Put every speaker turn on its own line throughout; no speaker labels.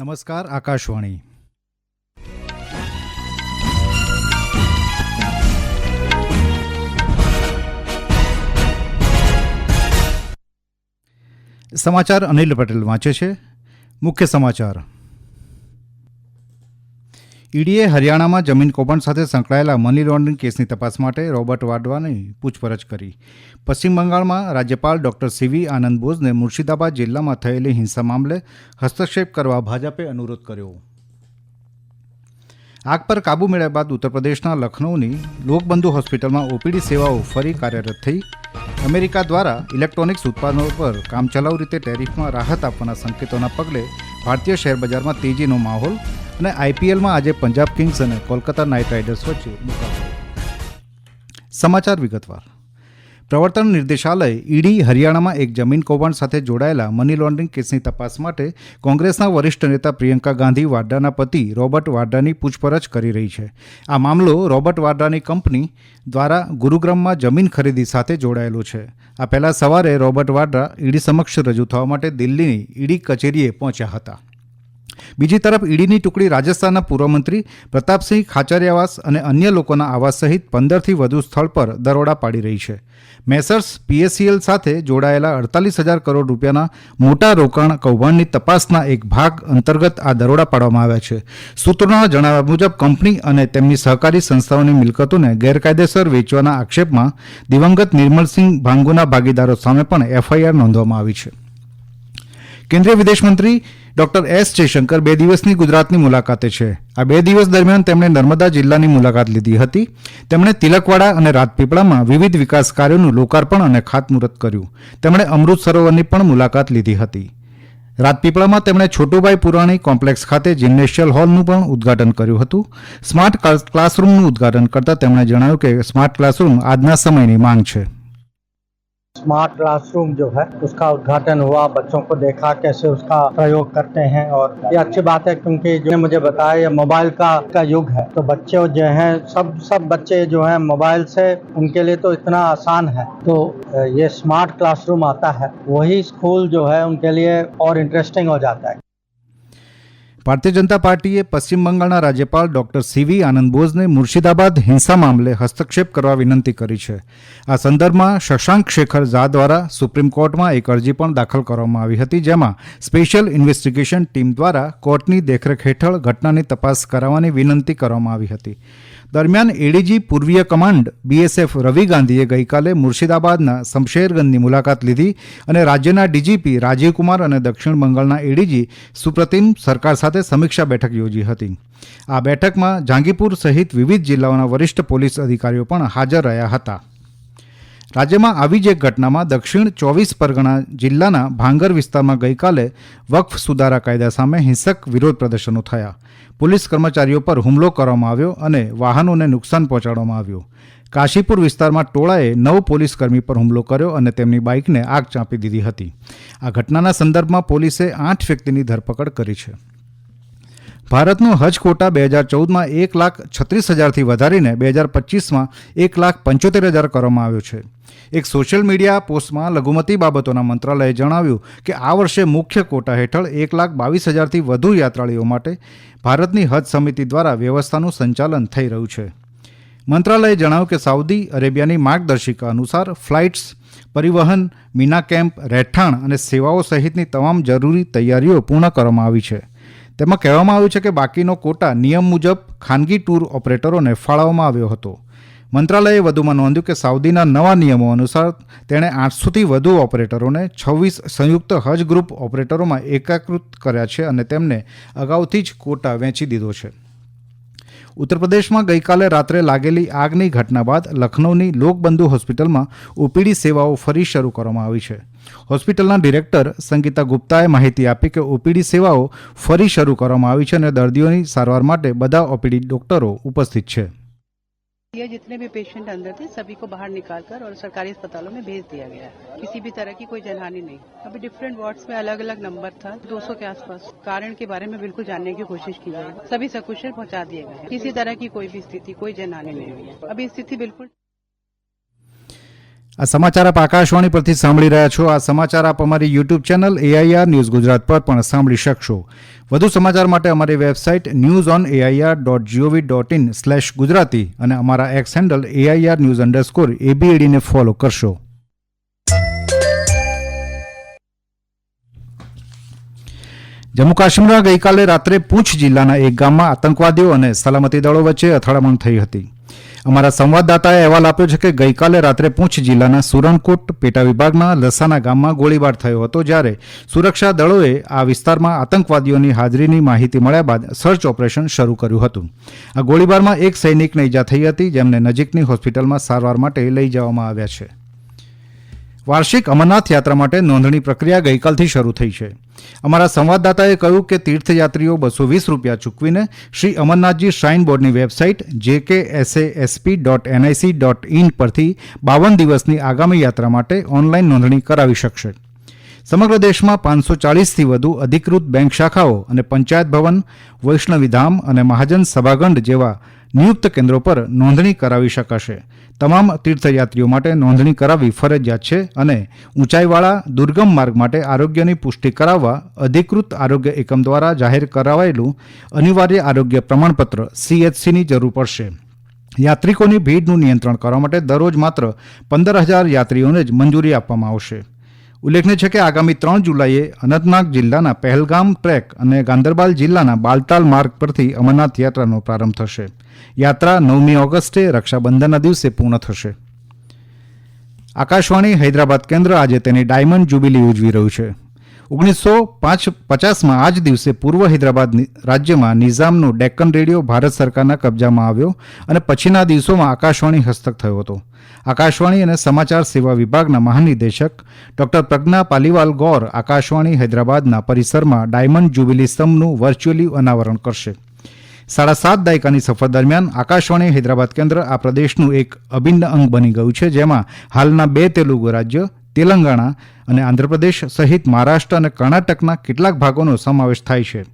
નમસ્કાર આકાશવાણી. સમાચાર અનિલ પટેલ વાંચે છે. મુખ્ય સમાચાર. ઈડીએ હરિયાણામાં જમીન કૌભાંડ સાથે સંકળાયેલા મની લોન્ડરિંગ કેસની તપાસ માટે રોબર્ટ વાડવાની પૂછપરછ કરી. પશ્ચિમ બંગાળમાં રાજ્યપાલ ડોક્ટર સીવી આનંદ બોઝને મુર્શિદાબાદ જિલ્લામાં થયેલી હિંસા મામલે હસ્તક્ષેપ કરવા ભાજપે અનુરોધ કર્યો. આગ પર કાબૂ મેળવ્યા બાદ ઉત્તર પ્રદેશના લખનૌની લોકબંધુ હોસ્પિટલમાં ઓપીડી સેવાઓ ફરી કાર્યરત થઈ. અમેરિકા દ્વારા ઇલેક્ટ્રોનિક્સ ઉત્પાદનો પર કામચલાઉ રીતે ટેરિફમાં રાહત આપવાના સંકેતોના પગલે ભારતીય શેર બજારમાં તેજીનો માહોલ અને આઈપીએલમાં આજે પંજાબ કિંગ્સ અને કોલકાતા નાઇટ રાઇડર્સ વચ્ચે મુકાબલો. સમાચાર વિગતવાર. પ્રવર્તન નિર્દેશાલય ઈડી હરિયાણામાં એક જમીન કૌભાંડ સાથે જોડાયેલા મની લોન્ડરિંગ કેસની તપાસ માટે કોંગ્રેસના વરિષ્ઠ નેતા પ્રિયંકા ગાંધી વાડ્રાના પતિ રોબર્ટ વાડ્રાની પૂછપરછ કરી રહી છે. આ મામલો રોબર્ટ વાડ્રાની કંપની દ્વારા ગુરુગ્રામમાં જમીન ખરીદી સાથે જોડાયેલો છે. આ પહેલા સવારે રોબર્ટ વાડ્રા ઈડી સમક્ષ રજૂ થવા માટે દિલ્હીની ઈડી કચેરીએ પહોંચ્યા હતા. બીજી તરફ ઈડીની ટુકડી રાજસ્થાનના પૂર્વ મંત્રી પ્રતાપસિંહ ખાચરિયાવાસ અને અન્ય લોકોના આવાસ સહિત પંદરથી વધુ સ્થળ પર દરોડા પાડી રહી છે. મેસર્સ પીએસસીએલ સાથે જોડાયેલા અડતાલીસ હજાર કરોડ રૂપિયાના મોટા રોકાણ કૌભાંડની તપાસના એક ભાગ અંતર્ગત આ દરોડા પાડવામાં આવ્યા છે. સૂત્રોના જણાવ્યા મુજબ કંપની અને તેમની સહકારી સંસ્થાઓની મિલકતોને ગેરકાયદેસર વેચવાના આક્ષેપમાં દિવંગત નિર્મલસિંહ ભાંગુના ભાગીદારો સામે પણ એફઆઈઆર નોંધવામાં આવી છે. કેન્દ્રીય વિદેશમંત્રી ડોક્ટર એસ જયશંકર બે દિવસની ગુજરાતની મુલાકાતે છે. આ બે દિવસ દરમિયાન તેમણે નર્મદા જિલ્લાની મુલાકાત લીધી હતી. તેમણે તિલકવાડા અને રાજપીપળામાં વિવિધ વિકાસ કાર્યોનું લોકાર્પણ અને ખાતમુહૂર્ત કર્યું. તેમણે અમૃત સરોવરની પણ મુલાકાત લીધી હતી. રાજપીપળામાં તેમણે છોટુભાઈ પુરાણી કોમ્પ્લેક્સ ખાતે જિમ્નેશિયલ હોલનું પણ ઉદ્ઘાટન કર્યું હતું. સ્માર્ટ ક્લાસરૂમનું ઉદ્ઘાટન કરતાં તેમણે જણાવ્યું કે સ્માર્ટ ક્લાસરૂમ આજના સમયની માંગ છે.
स्मार्ट क्लासरूम जो है, उसका उद्घाटन हुआ। बच्चों को देखा कैसे उसका प्रयोग करते हैं और ये अच्छी बात है क्योंकि जो मुझे बताया, ये मोबाइल का का युग है। तो बच्चे जो है, सब सब बच्चे जो है मोबाइल से, उनके लिए तो इतना आसान है। तो ये स्मार्ट क्लासरूम आता है, वही स्कूल जो है, उनके लिए और इंटरेस्टिंग हो जाता है।
ભારતીય જનતા પાર્ટીએ પશ્ચિમ બંગાળના રાજ્યપાલ ડોક્ટર સીવી આનંદ બોઝને મુર્શિદાબાદ હિંસા મામલે હસ્તક્ષેપ કરવા વિનંતી કરી છે. આ સંદર્ભમાં શશાંક શેખર ઝા દ્વારા સુપ્રીમ કોર્ટમાં એક અરજી પણ દાખલ કરવામાં આવી હતી, જેમાં સ્પેશિયલ ઇન્વેસ્ટિગેશન ટીમ દ્વારા કોર્ટની દેખરેખ હેઠળ ઘટનાની તપાસ કરાવવાની વિનંતી કરવામાં આવી હતી. દરમિયાન એડીજી પૂર્વીય કમાન્ડ બીએસએફ રવિ ગાંધીએ ગઈકાલે મુર્શિદાબાદના શમશેરગંજની મુલાકાત લીધી અને રાજ્યના ડીજીપી રાજીવકુમાર અને દક્ષિણ બંગાળના એડીજી સુપ્રતિમ સરકાર સાથે સમીક્ષા બેઠક યોજી હતી. આ બેઠકમાં જાંગીપુર સહિત વિવિધ જિલ્લાઓના વરિષ્ઠ પોલીસ અધિકારીઓ પણ હાજર રહ્યા હતા. રાજ્યમાં આવી જ એક ઘટનામાં દક્ષિણ ચોવીસ પરગણા જિલ્લાના ભાંગર વિસ્તારમાં ગઈકાલે વક્ફ સુધારા કાયદા સામે હિંસક વિરોધ પ્રદર્શનો થયા. પોલીસ કર્મચારીઓ પર હુમલો કરવામાં આવ્યો અને વાહનોને નુકસાન પહોંચાડવામાં આવ્યું. કાશીપુર વિસ્તારમાં ટોળાએ નવ પોલીસ કર્મી પર હુમલો કર્યો અને તેમની બાઇકને આગ ચાંપી દીધી હતી. આ ઘટનાના સંદર્ભમાં પોલીસે આઠ વ્યક્તિની ધરપકડ કરી છે. ભારતનો હજ કોટા બે હજાર ચૌદમાં એક લાખ છત્રીસ હજારથી વધારીને બે હજાર પચીસમાં એક લાખ પંચોતેર હજાર કરવામાં આવ્યો છે. એક સોશિયલ મીડિયા પોસ્ટમાં લઘુમતી બાબતોના મંત્રાલયે જણાવ્યું કે આ વર્ષે મુખ્ય કોટા હેઠળ એક લાખ બાવીસ હજારથી વધુ યાત્રાળુઓ માટે ભારતની હજ સમિતિ દ્વારા વ્યવસ્થાનું સંચાલન થઈ રહ્યું છે. મંત્રાલયે જણાવ્યું કે સાઉદી અરેબિયાની માર્ગદર્શિકા અનુસાર ફ્લાઇટ્સ, પરિવહન, મીના કેમ્પ, રહેઠાણ અને સેવાઓ સહિતની તમામ જરૂરી તૈયારીઓ પૂર્ણ કરવામાં આવી છે. તેમાં કહેવામાં આવ્યું છે કે બાકીનો કોટા નિયમ મુજબ ખાનગી ટૂર ઓપરેટરોને ફાળવવામાં આવ્યો હતો. મંત્રાલયે વધુમાં નોંધ્યું કે સાઉદીના નવા નિયમો અનુસાર તેણે આઠસોથી વધુ ઓપરેટરોને છવ્વીસ સંયુક્ત હજ ગ્રુપ ઓપરેટરોમાં એકાકૃત કર્યા છે અને તેમને અગાઉથી જ કોટા વેચી દીધો છે. ઉત્તર પ્રદેશમાં ગઈકાલે રાત્રે લાગેલી આગની ઘટના બાદ લખનૌની લોકબંધુ હોસ્પિટલમાં ઓપીડી સેવાઓ ફરી શરૂ કરવામાં આવી છે. હોસ્પિટલના ડિરેક્ટર સંગીતા ગુપ્તાએ માહિતી આપી કે ઓપીડી સેવાઓ ફરી શરૂ કરવામાં આવી છે અને દર્દીઓની સારવાર માટે બધા ઓપીડી ડોક્ટરો ઉપસ્થિત છે
ये जितने भी पेशेंट अंदर थे सभी को बाहर निकाल कर और सरकारी अस्पतालों में भेज दिया गया है किसी भी तरह की कोई जनहानि नहीं अभी डिफरेंट वार्ड्स में अलग अलग नंबर था 200 के आसपास कारण के बारे में बिल्कुल जानने की कोशिश की गई है सभी सकुशल पहुंचा दिए गए हैं किसी तरह की कोई भी स्थिति कोई जनहानि नहीं हुई है अभी स्थिति बिल्कुल
આ સમાચાર આપ આકાશવાણી પરથી સાંભળી રહ્યા છો. આ સમાચાર આપ અમારી YouTube channel AIR news Gujarat પર પણ સાંભળી શકશો. વધુ સમાચાર માટે અમારી website news on AIR dot G O V dot in slash Gujarati અને અમારા X handle AIR news underscore એબીએડીને follow કરશો. જમ્મુ કાશ્મીરમાં ગઈકાલે રાત્રે પૂંછ જિલ્લાના એક ગામમાં આતંકવાદીઓ અને સલામતી દળો વચ્ચે અથડામણ થઈ હતી. અમારા સંવાદદાતાએ અહેવાલ આપ્યો છે કે ગઈકાલે રાત્રે પૂંછ જિલ્લાના સુરણકોટ પેટા વિભાગના લસાના ગામમાં ગોળીબાર થયો હતો, જ્યારે સુરક્ષા દળોએ આ વિસ્તારમાં આતંકવાદીઓની હાજરીની માહિતી મળ્યા બાદ સર્ચ ઓપરેશન શરૂ કર્યું હતું. આ ગોળીબારમાં એક સૈનિકને ઈજા થઈ હતી, જેમને નજીકની હોસ્પિટલમાં સારવાર માટે લઈ જવામાં આવ્યા છે. વાર્ષિક અમરનાથ યાત્રા માટે નોંધણી પ્રક્રિયા ગઈકાલથી શરૂ થઈ છે. અમારા સંવાદદાતાએ કહ્યું કે તીર્થયાત્રીઓ બસો વીસ રૂપિયા ચૂકવીને શ્રી અમરનાથજી શ્રાઇન બોર્ડની વેબસાઇટ જે કે SASP dot NIC dot in પરથી બાવન દિવસની આગામી યાત્રા માટે ઓનલાઈન નોંધણી કરાવી શકશે. સમગ્ર દેશમાં પાંચસો ચાળીસથી વધુ અધિકૃત બેંક શાખાઓ અને પંચાયત ભવન વૈષ્ણવીધામ અને મહાજન સભાગંડ જેવા નિયુક્ત કેન્દ્રો પર નોંધણી કરાવી શકાશે. તમામ તીર્થયાત્રીઓ માટે નોંધણી કરાવવી ફરજિયાત છે અને ઊંચાઈવાળા, દુર્ગમ માર્ગ માટે આરોગ્યની પુષ્ટિ કરાવવા અધિકૃત આરોગ્ય એકમ દ્વારા જાહેર કરાવાયેલું અનિવાર્ય આરોગ્ય પ્રમાણપત્ર સીએચસીની જરૂર પડશે. યાત્રિકોની ભીડનું નિયંત્રણ કરવા માટે દરરોજ માત્ર પંદર હજાર યાત્રીઓને જ મંજૂરી આપવામાં આવશે. ઉલ્લેખનીય છે કે આગામી ત્રણ જુલાઈએ અનંતનાગ જિલ્લાના પહેલગામ ટ્રેક અને ગાંદરબાલ જિલ્લાના બાલતાલ માર્ગ પરથી અમરનાથ યાત્રાનો પ્રારંભ થશે. યાત્રા નવમી ઓગસ્ટે રક્ષાબંધનના દિવસે પૂર્ણ થશે. આકાશવાણી હૈદરાબાદ કેન્દ્ર આજે તેની ડાયમંડ જ્યુબિલી ઉજવી રહ્યું છે. ઓગણીસો પાંચ પચાસમાં આ જ દિવસે પૂર્વ હૈદરાબાદ રાજ્યમાં નિઝામનો ડેક્કન રેડિયો ભારત સરકારના કબજામાં આવ્યો અને પછીના દિવસોમાં આકાશવાણી હસ્તક થયો હતો. આકાશવાણી અને સમાચાર સેવા વિભાગના મહાનિદેશક ડોક્ટર પ્રજ્ઞા પાલીવાલ ગૌર આકાશવાણી હૈદરાબાદના પરિસરમાં ડાયમંડ જ્યુબિલી સ્તંભનું વર્ચ્યુઅલી અનાવરણ કરશે. સાડા સાત દાયકાની સફર દરમિયાન આકાશવાણી હૈદરાબાદ કેન્દ્ર આ પ્રદેશનું એક અભિન્ન અંગ બની ગયું છે, જેમાં હાલના બે તેલુગુ રાજ્ય તેલંગાણા અને આંધ્રપ્રદેશ સહિત મહારાષ્ટ્ર અને કર્ણાટકના કેટલાક ભાગોનો સમાવેશ થાય છે.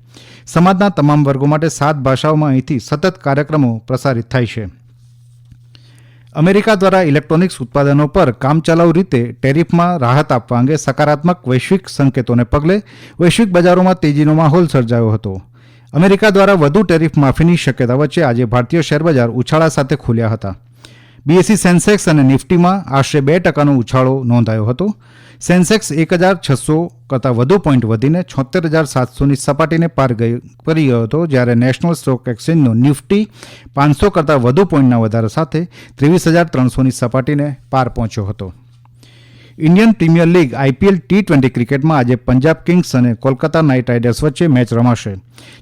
સમાજના તમામ વર્ગો માટે સાત ભાષાઓમાં અહીંથી સતત કાર્યક્રમો પ્રસારિત થાય છે. અમેરિકા દ્વારા ઇલેક્ટ્રોનિક્સ ઉત્પાદનો પર કામચલાઉ રીતે ટેરિફમાં રાહત આપવા અંગે સકારાત્મક વૈશ્વિક સંકેતોને પગલે વૈશ્વિક બજારોમાં તેજીનો માહોલ સર્જાયો હતો. અમેરિકા દ્વારા વધુ ટેરિફ માફીની શક્યતા વચ્ચે આજે ભારતીય શેરબજાર ઉછાળા સાથે ખુલ્યા હતા. બીએસસી સેન્સેક્સ અને નિફ્ટીમાં આશરે બે ટકાનો ઉછાળો નોંધાયો હતો. સેન્સેક્સ એક હજાર છસો કરતાં વધુ પોઈન્ટ વધીને છોતેર હજાર સાતસોની સપાટીને પાર ગયો કરી ગયો હતો, જ્યારે નેશનલ સ્ટોક એક્સચેન્જનો નિફ્ટી પાંચસો કરતાં વધુ પોઈન્ટના વધારા સાથે ત્રેવીસ હજાર ત્રણસોની સપાટીને પાર પહોંચ્યો હતો. Indian Premier League IPL T twenty ક્રિકેટમાં આજે પંજાબ કિંગ્સ અને કોલકાતા નાઇટ રાઇડર્સ વચ્ચે મેચ રમાશે.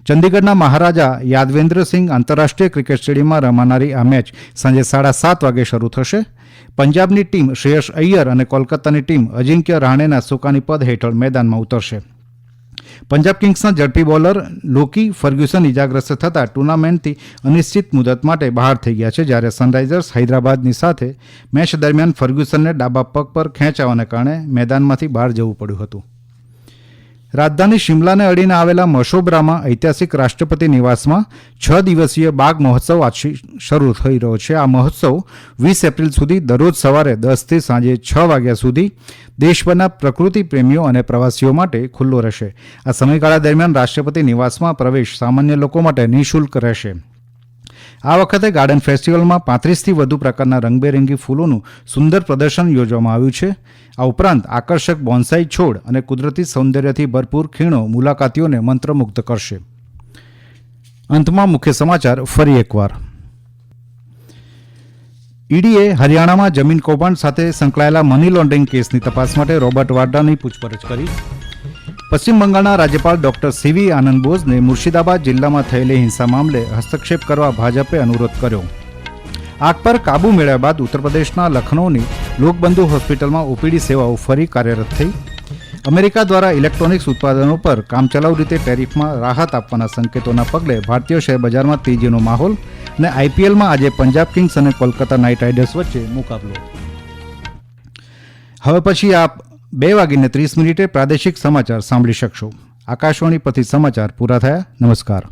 ચંદીગઢના મહારાજા યાદવેન્દ્રસિંહ આંતરરાષ્ટ્રીય ક્રિકેટ સ્ટેડિયમમાં રમાનારી આ મેચ સાંજે સાડા સાત વાગે શરૂ થશે. પંજાબની ટીમ શ્રેયસ અય્યર અને કોલકાતાની ટીમ અજિંક્ય રહાણેના સુકાની પદ હેઠળ મેદાનમાં ઉતરશે. પંજાબ કિંગ્સના ઝડપી બોલર લોકી ફર્ગ્યુસન ઇજાગ્રસ્ત થતાં ટુર્નામેન્ટથી અનિશ્ચિત મુદત માટે બહાર થઈ ગયા છે. જ્યારે સનરાઇઝર્સ હૈદરાબાદની સાથે મેચ દરમિયાન ફર્ગ્યુસનને ડાબા પગ પર ખેંચાવાને કારણે મેદાનમાંથી બહાર જવું પડ્યું હતું. રાજધાની શિમલાને અડીને આવેલા મશોબરામાં ઐતિહાસિક રાષ્ટ્રપતિ નિવાસમાં છ દિવસીય બાગ મહોત્સવ આજથી શરૂ થઈ રહ્યો છે. આ મહોત્સવ વીસ એપ્રિલ સુધી દરરોજ સવારે દસથી સાંજે છ વાગ્યા સુધી દેશભરના પ્રકૃતિ પ્રેમીઓ અને પ્રવાસીઓ માટે ખુલ્લો રહેશે. આ સમયગાળા દરમિયાન રાષ્ટ્રપતિ નિવાસમાં પ્રવેશ સામાન્ય લોકો માટે નિઃશુલ્ક રહેશે. આ વખતે ગાર્ડન ફેસ્ટિવલમાં પાંત્રીસથી વધુ પ્રકારના રંગબેરંગી ફૂલોનું સુંદર પ્રદર્શન યોજવામાં આવ્યું છે. આ ઉપરાંત આકર્ષક બોન્સાઈ છોડ અને કુદરતી સૌંદર્યથી ભરપૂર ખીણો મુલાકાતીઓને મંત્રમુગ્ધ કરશે. અંતમાં મુખ્ય સમાચાર ફરી એકવાર. ઈડીએ હરિયાણામાં જમીન કૌભાંડ સાથે સંકળાયેલા મની લોન્ડરિંગ કેસની તપાસ માટે રોબર્ટ વાડ્રાની પૂછપરછ કરી. પશ્ચિમ બંગાળના રાજ્યપાલ ડોક્ટર સીવી આનંદ બોઝને મુર્શિદાબાદ જિલ્લામાં થયેલી હિંસા મામલે હસ્તક્ષેપ કરવા ભાજપે અનુરોધ કર્યો. આગ પર કાબુ મેળવ્યા બાદ ઉત્તર પ્રદેશના લખનૌની લોકબંધુ હોસ્પિટલમાં ઓપીડી સેવાઓ ફરી કાર્યરત થઈ. અમેરિકા દ્વારા ઇલેક્ટ્રોનિક્સ ઉત્પાદનો પર કામચલાઉ રીતે ટેરિફમાં રાહત આપવાના સંકેતોના પગલે ભારતીય શેરબજારમાં તેજીનો માહોલ અને આઈપીએલમાં આજે પંજાબ કિંગ્સ અને કોલકાતા નાઇટ રાઇડર્સ વચ્ચે મુકાબલો. હવે પછી આપ બે વાગીને ત્રીસ મિનિટે પ્રાદેશિક સમાચાર સાંભળી શકશો. આકાશવાણી પરથી સમાચાર પૂરા થયા. નમસ્કાર.